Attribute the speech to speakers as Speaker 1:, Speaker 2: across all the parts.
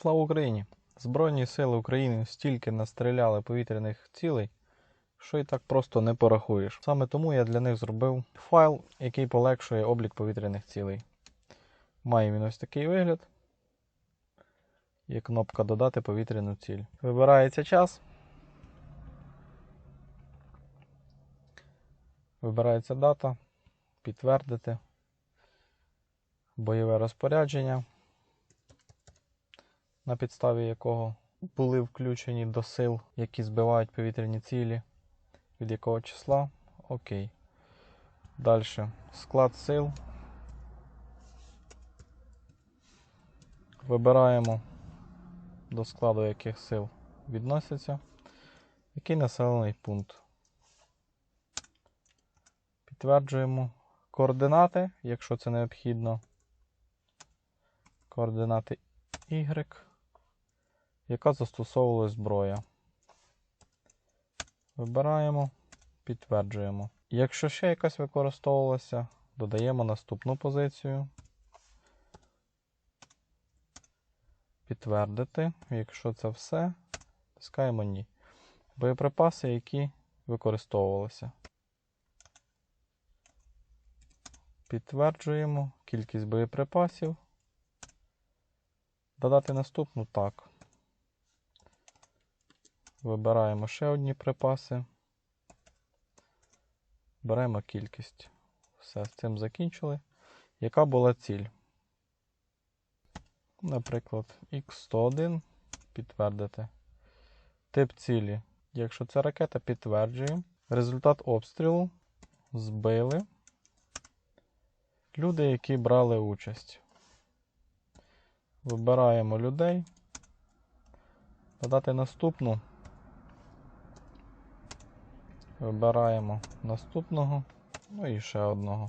Speaker 1: Слава Україні! Збройні сили України стільки настріляли повітряних цілей, що і так просто не порахуєш. Саме тому я для них зробив файл, який полегшує облік повітряних цілей. Має він ось такий вигляд. Є кнопка Додати повітряну ціль. Вибирається час. Вибирається дата. Підтвердити. Бойове розпорядження на підставі якого були включені до сил, які збивають повітряні цілі, від якого числа. Окей. Далі. Склад сил. Вибираємо до складу яких сил відносяться. Який населений пункт. Підтверджуємо координати, якщо це необхідно. Координати Y яка застосовувалась зброя. Вибираємо, підтверджуємо. Якщо ще якась використовувалася, додаємо наступну позицію. Підтвердити. Якщо це все, тискаємо ні. Боєприпаси, які використовувалися. Підтверджуємо кількість боєприпасів. Додати наступну так. Вибираємо ще одні припаси. Беремо кількість. Все, з цим закінчили. Яка була ціль? Наприклад, X101 підтвердити. Тип цілі. Якщо це ракета, підтверджуємо. Результат обстрілу збили люди, які брали участь. Вибираємо людей. Додати наступну. Вибираємо наступного, ну і ще одного.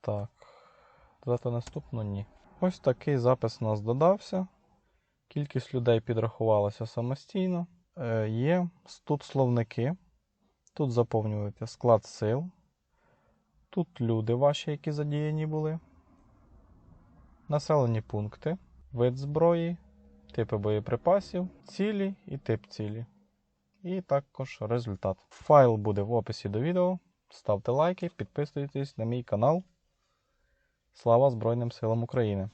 Speaker 1: Так, додати наступну ні. Ось такий запис у нас додався. Кількість людей підрахувалася самостійно. Е, Є тут словники. Тут заповнюєте склад сил. Тут люди ваші, які задіяні були. Населені пункти, вид зброї, типи боєприпасів, цілі і тип цілі. І також результат. Файл буде в описі до відео. Ставте лайки, підписуйтесь на мій канал. Слава Збройним силам України!